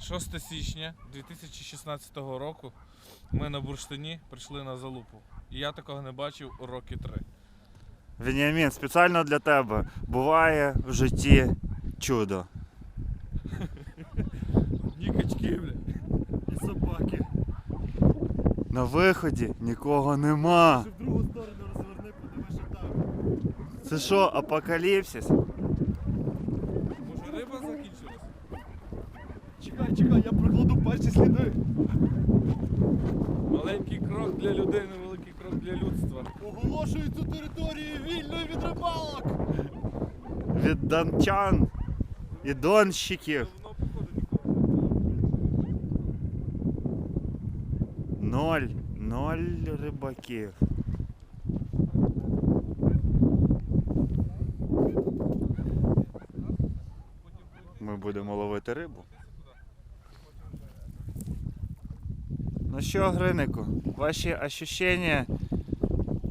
6 січня 2016 року ми на бурштині прийшли на залупу. І я такого не бачив роки три. Веніамін, спеціально для тебе. Буває в житті чудо. Ні качки, бля. І собаки. На виході нікого нема. В другу сторону розверни, подивись, що там. Це що, апокаліпсис? Чекай, чекай, я прокладу перші сліди. Маленький крок для людини, великий крок для людства. Оголошую цю територію вільною від рибалок. Від дончан і донщиків. Давно походу нікого. Ноль. Ноль рибаків. Ми будемо ловити рибу. Ну що, Гринику, ваші ощущення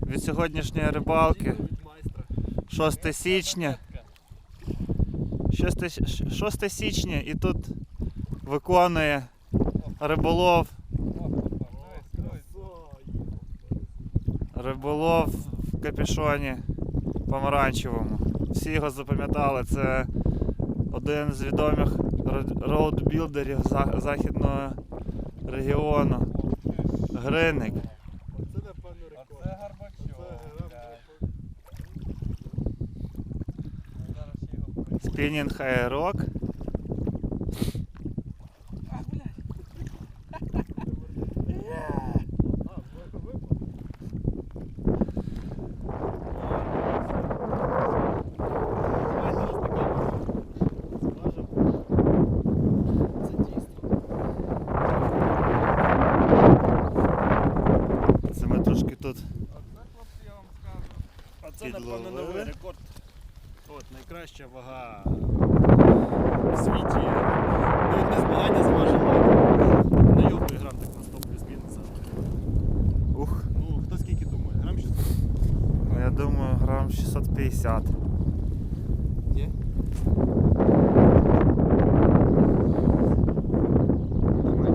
від сьогоднішньої рибалки? 6 січня. 6, 6 січня і тут виконує риболов. Риболов в капюшоні помаранчевому. Всі його запам'ятали. Це один з відомих роудбілдерів західного регіону. Гриник. Оце, напевно, рекорд. це Гарбачов. Спінінг аерок. А, ви- випав. Давай зараз на камеру скажемо. Це дійсно. Це ми трошки тут. Оце, хлопці, я вам скажу. А це, напевно, новий рекорд. От, найкраща вага в світі. Ну, не змагання зважимо. На його грам так на 100 плюс-мінус. Ух, Ну, хто скільки думає? Грам 600? ну я думаю, грам 650. Ні. Давай.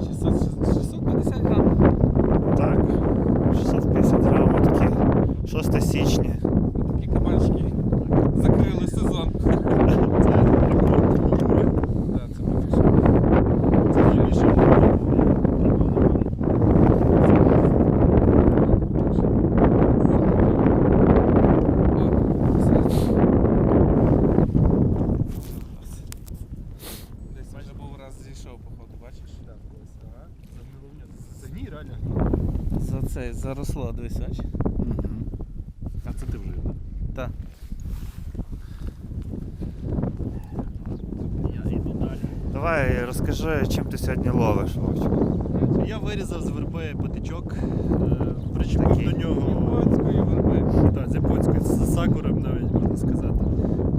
600, 650 грам. Так, 650 грам такі 6 січня. Такі кабанчики закрили сезон. Це рекорд Юри. Да, це більше. Це найбільше. Десь вже був раз зійшов, походу, бачиш? Це ні, реально. За це заросло, дивись, бач. А це ти вже, так? Так. Я йду далі. Давай розкажи, чим ти сьогодні ловиш, Вовчик. Я вирізав з верби патичок, е, причепив Такий? до нього. Японської верби. Так, з японською, з сакуром навіть можна сказати.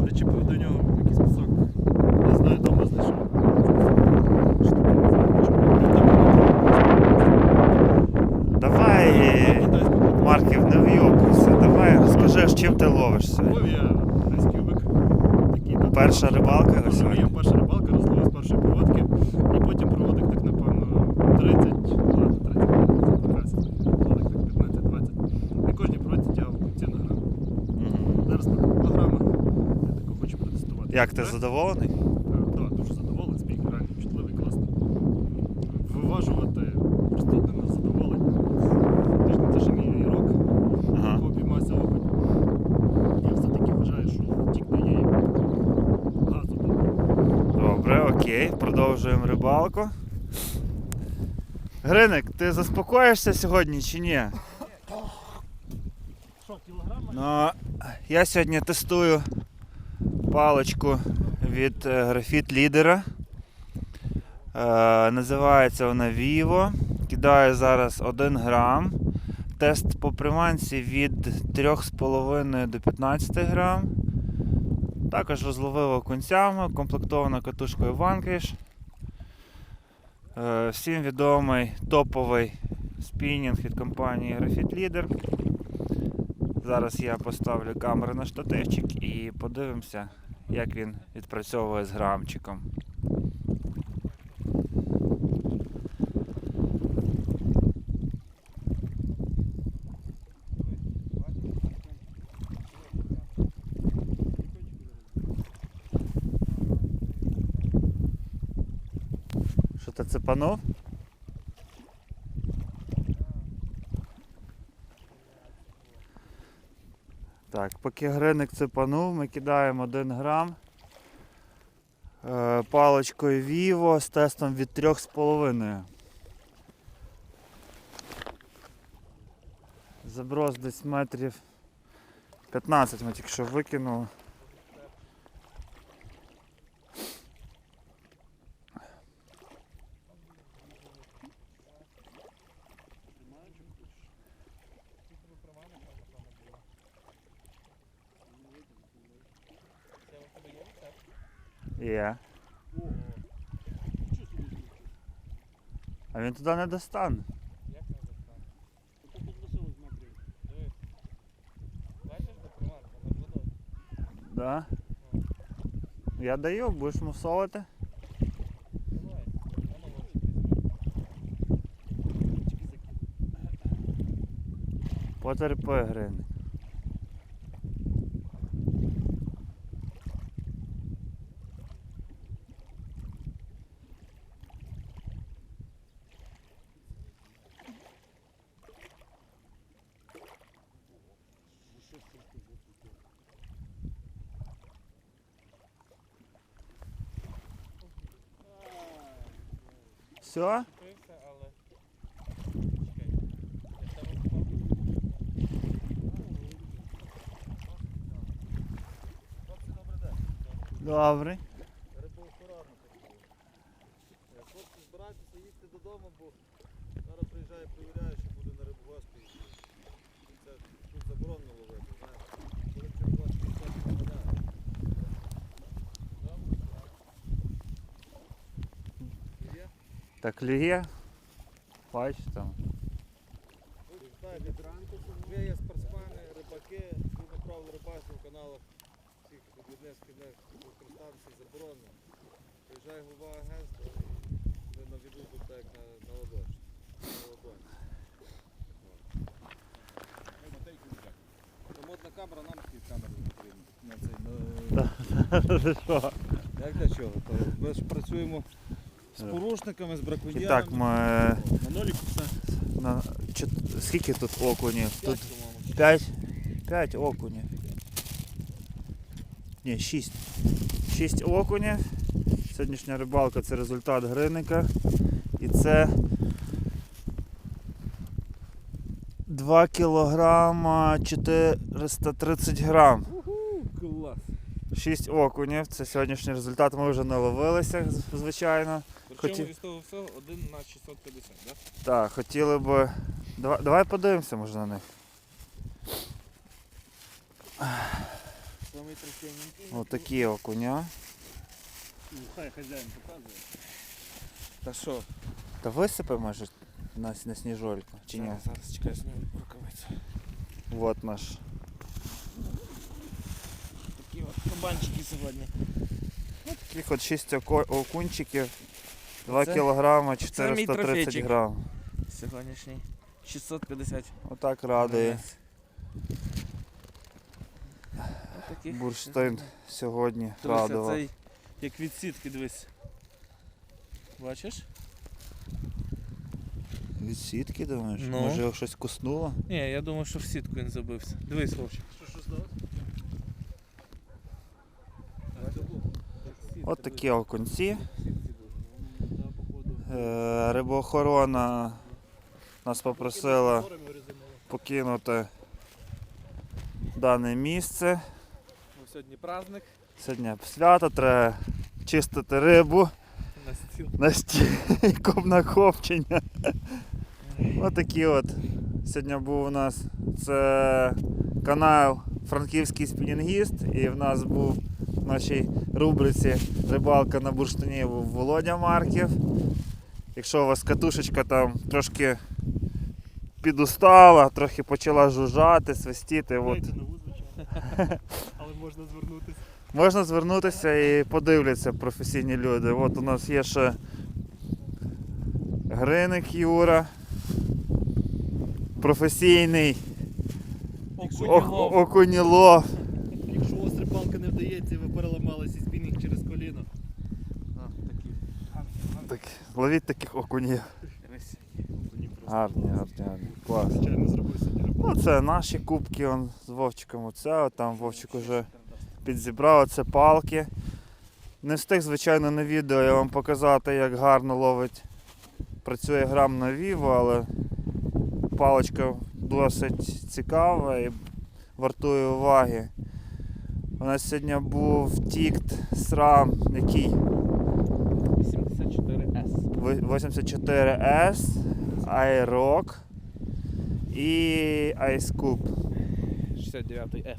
Причепив до нього якийсь кусок. Не знаю, вдома знайшов. Штуки, не знаю, чому. Ну, так, Давай, китайську купив. Марків, не вйобуйся. Давай розкажи, чим ти ловиш сьогодні. Купив я айскюбик. Такий, да, Перша рибалка на Моя перша рибалка розловив з першої проводки. І потім проводик так, напевно, 30, ладно, 30, прекрасно. Проводик так 15-20. На кожній проводці тягав ці на грам. Зараз програма. 2. Я таку хочу протестувати. Як ти задоволений? Окей, продовжуємо рибалку. Гриник, ти заспокоїшся сьогодні чи ні? Що, кілограма? Ну, я сьогодні тестую паличку від графіт лідера. Е, називається вона Vivo. Кидаю зараз 1 грам. Тест по приманці від 3,5 до 15 грам. Також розловив окунцями, комплектована катушкою Vanquish. Е, Всім відомий топовий спінінг від компанії Graphite Leader. Зараз я поставлю камеру на штативчик і подивимося, як він відпрацьовує з грамчиком. Цепанув? Так, поки гриник цепанув, ми кидаємо 1 грам е, паличкою Vivo з тестом від 3,5. Заброс десь метрів 15 ми тільки що викинули. Є. А він туди не достане. Як не достану? Дивись. Бачиш, де приманка над водою? Да? Я даю, будеш мусолити. Давай. Візьми. Потерпи, гриник. Все? В тебе попав? Хлопці. Добре. Збирайтеся їсти додому, бо зараз приїжджає, перевіряє, що буде на. І це тут заборонено ловити, Так клює. Бач там. Знаєте, ви є спортсмени, рибаки, ви направили рибальство в каналах всіх відвідних шкільних станцій заборонено. Приїжджає голова агентства і ви на віду тут так як на, на ладоші. На ладоні. От. Модна камера нам такі камери не потрібні. На цей, на... Як для чого? То Ми ж працюємо з порушниками, з І так ми. На ноліку все. На... чот- Скільки тут окунів? Тут П'ять, по-моєму. 5. 5 окунів. Ні, 6. 6 окунів. Сьогоднішня рибалка це результат гриника. І це 2 кілограма 430 грам. Клас. 6 окунів. Це сьогоднішній результат. Ми вже наловилися, звичайно. Хотів- із того всього один на 650, так? Так, хотіли б. Давай, давай подивимося, може, на них. Самий трохенький. Отакі окуня. Ну, Хай хазяїн показує. Та що? Та висипи, може, на, на сніжольку, чи ні? Зараз, зараз чекай, зніму рукавицю. Вот наш. Такі от кабанчики сьогодні. Таких от 6 окунчиків, 2 Це- кілограма це мій 430 трофейчик. грам. Сьогоднішній 650. Отак радує Отаких. бурштин сьогодні Дивися, радував. цей як від сітки, дивись. Бачиш? Від сітки, думаєш? Ну. Може його щось куснуло? Ні, я думаю, що в сітку він забився. Дивись, Вовчик. Що, що здалося? От такі окунці. Е, Рибоохорона нас попросила покинути дане місце. Ну, сьогодні праздник Сьогодні свято, треба чистити рибу на стіл. на копчення. Отакі от. Сьогодні був у нас це канал Франківський спінінгіст, і в нас був в нашій рубриці Рибалка на бурштині був Володя Марків. Якщо у вас катушечка там трошки підустала, трохи почала жужжати, свистіти. От. Але можна звернутися. Можна звернутися і подивляться професійні люди. От у нас є ще Гриник Юра, професійний ок- окунілов. Якщо остра палка не вдається, і ви переламалися спінінг через коліно. А, такі. Так, ловіть таких окунів. Гарні, гарні, гарні. Клас. Ну, це наші кубки он, з Вовчиком. Оце, там Вовчик уже підзібрав, це палки. Не встиг, звичайно, на відео я вам показати, як гарно ловить. Працює грам на Vivo, але паличка досить цікава і вартує уваги. У нас сьогодні був тікт SRAM, який 84S. Ви- 84S, iRock і Ice Cube. 69F.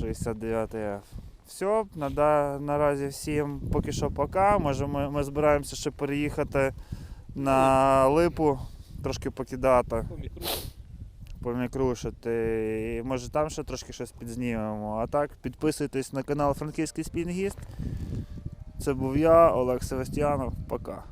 69F. Все, нада- наразі всім поки що пока. Може ми, ми збираємося ще переїхати на липу, трошки покидати, помікрушити. І може там ще трошки щось підзнімемо. А так, підписуйтесь на канал Франківський Спінгіст. Це був я, Олег Севастьянов. Пока.